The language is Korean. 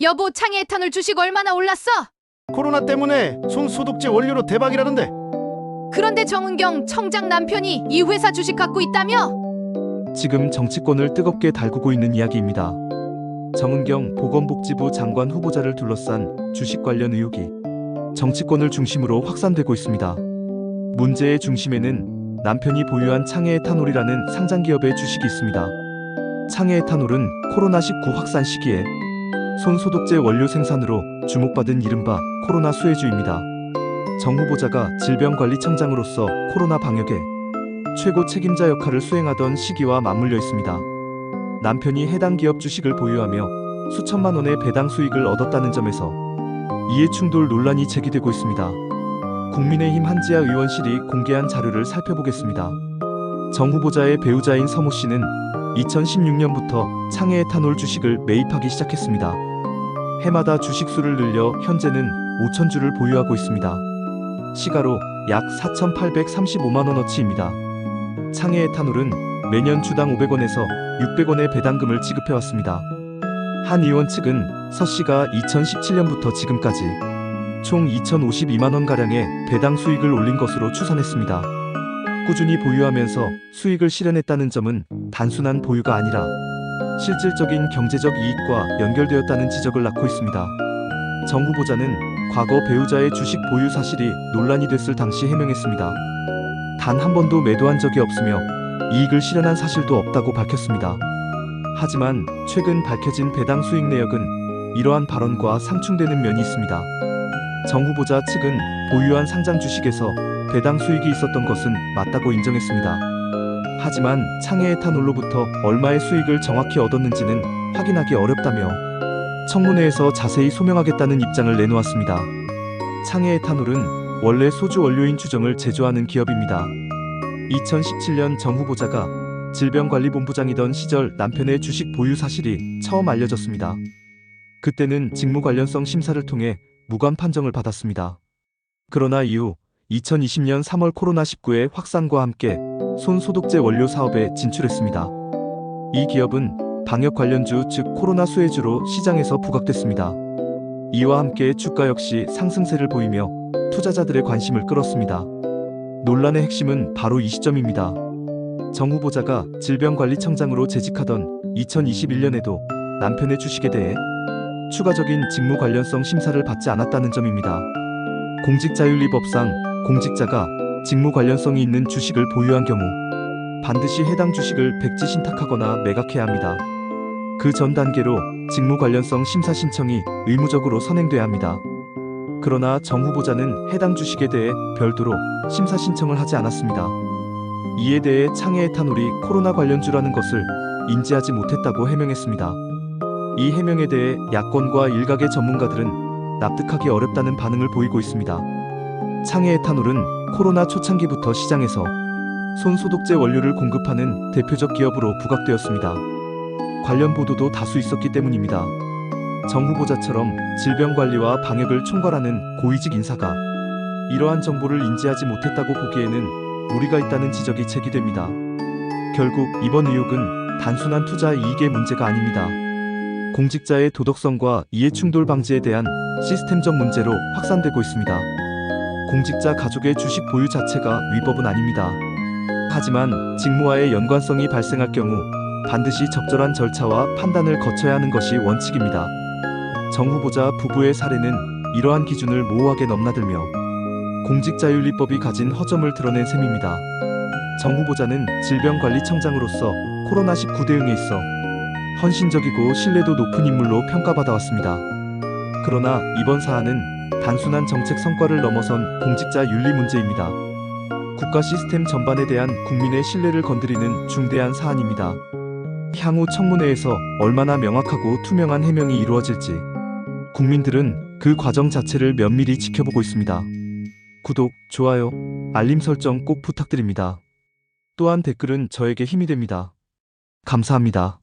여보, 창에 에탄올 주식 얼마나 올랐어? 코로나 때문에 손 소독제 원료로 대박이라던데. 그런데 정은경 청장 남편이 이 회사 주식 갖고 있다며? 지금 정치권을 뜨겁게 달구고 있는 이야기입니다. 정은경 보건복지부 장관 후보자를 둘러싼 주식 관련 의혹이 정치권을 중심으로 확산되고 있습니다. 문제의 중심에는 남편이 보유한 창해 에탄올이라는 상장기업의 주식이 있습니다. 창해 에탄올은 코로나19 확산 시기에 손 소독제 원료 생산으로 주목받은 이른바 코로나 수혜주입니다. 정 후보자가 질병관리청장으로서 코로나 방역에 최고 책임자 역할을 수행하던 시기와 맞물려 있습니다. 남편이 해당 기업 주식을 보유하며 수천만 원의 배당 수익을 얻었다는 점에서 이해 충돌 논란이 제기되고 있습니다. 국민의힘 한지아 의원실이 공개한 자료를 살펴보겠습니다. 정 후보자의 배우자인 서모 씨는 2016년부터 창해 에탄올 주식을 매입하기 시작했습니다. 해마다 주식 수를 늘려 현재는 5천 주를 보유하고 있습니다. 시가로 약 4,835만 원어치입니다. 창해 에탄올은 매년 주당 500원에서 600원의 배당금을 지급해 왔습니다. 한 의원 측은 서 씨가 2017년부터 지금까지 총 2,052만 원 가량의 배당 수익을 올린 것으로 추산했습니다. 꾸준히 보유하면서 수익을 실현했다는 점은 단순한 보유가 아니라 실질적인 경제적 이익과 연결되었다는 지적을 낳고 있습니다. 정 후보자는 과거 배우자의 주식 보유 사실이 논란이 됐을 당시 해명했습니다. 단 한 번도 매도한 적이 없으며 이익을 실현한 사실도 없다고 밝혔습니다. 하지만 최근 밝혀진 배당 수익 내역은 이러한 발언과 상충되는 면이 있습니다. 정 후보자 측은 보유한 상장 주식에서 배당 수익이 있었던 것은 맞다고 인정했습니다. 하지만 창해 에탄올로부터 얼마의 수익을 정확히 얻었는지는 확인하기 어렵다며 청문회에서 자세히 소명하겠다는 입장을 내놓았습니다. 창해 에탄올은 원래 소주 원료인 주정을 제조하는 기업입니다. 2017년 정 후보자가 질병관리본부장이던 시절 남편의 주식 보유 사실이 처음 알려졌습니다. 그때는 직무 관련성 심사를 통해 무관 판정을 받았습니다. 그러나 이후 2020년 3월 코로나19의 확산과 함께 손 소독제 원료 사업에 진출했습니다. 이 기업은 방역 관련주 즉 코로나 수혜주로 시장에서 부각됐습니다. 이와 함께 주가 역시 상승세를 보이며 투자자들의 관심을 끌었습니다. 논란의 핵심은 바로 이 시점입니다. 정 후보자가 질병관리청장으로 재직하던 2021년에도 남편의 주식에 대해 추가적인 직무 관련성 심사를 받지 않았다는 점입니다. 공직자윤리법상 공직자가 직무 관련성이 있는 주식을 보유한 경우 반드시 해당 주식을 백지 신탁하거나 매각해야 합니다. 그 전 단계로 직무 관련성 심사 신청이 의무적으로 선행돼야 합니다. 그러나 정 후보자는 해당 주식에 대해 별도로 심사 신청을 하지 않았습니다. 이에 대해 창해 에탄올이 코로나 관련주라는 것을 인지하지 못했다고 해명했습니다. 이 해명에 대해 야권과 일각의 전문가들은 납득하기 어렵다는 반응을 보이고 있습니다. 창해 에탄올은 코로나 초창기부터 시장에서 손 소독제 원료를 공급하는 대표적 기업으로 부각되었습니다. 관련 보도도 다수 있었기 때문입니다. 정 후보자처럼 질병관리와 방역을 총괄하는 고위직 인사가 이러한 정보를 인지하지 못했다고 보기에는 무리가 있다는 지적이 제기됩니다. 결국 이번 의혹은 단순한 투자 이익의 문제가 아닙니다. 공직자의 도덕성과 이해충돌 방지에 대한 시스템적 문제로 확산되고 있습니다. 공직자 가족의 주식 보유 자체가 위법은 아닙니다. 하지만 직무와의 연관성이 발생할 경우 반드시 적절한 절차와 판단을 거쳐야 하는 것이 원칙입니다. 정 후보자 부부의 사례는 이러한 기준을 모호하게 넘나들며 공직자윤리법이 가진 허점을 드러낸 셈입니다. 정 후보자는 질병관리청장으로서 코로나19 대응에 있어 헌신적이고 신뢰도 높은 인물로 평가받아왔습니다. 그러나 이번 사안은 단순한 정책 성과를 넘어선 공직자 윤리 문제입니다. 국가 시스템 전반에 대한 국민의 신뢰를 건드리는 중대한 사안입니다. 향후 청문회에서 얼마나 명확하고 투명한 해명이 이루어질지 국민들은 그 과정 자체를 면밀히 지켜보고 있습니다. 구독, 좋아요, 알림 설정 꼭 부탁드립니다. 또한 댓글은 저에게 힘이 됩니다. 감사합니다.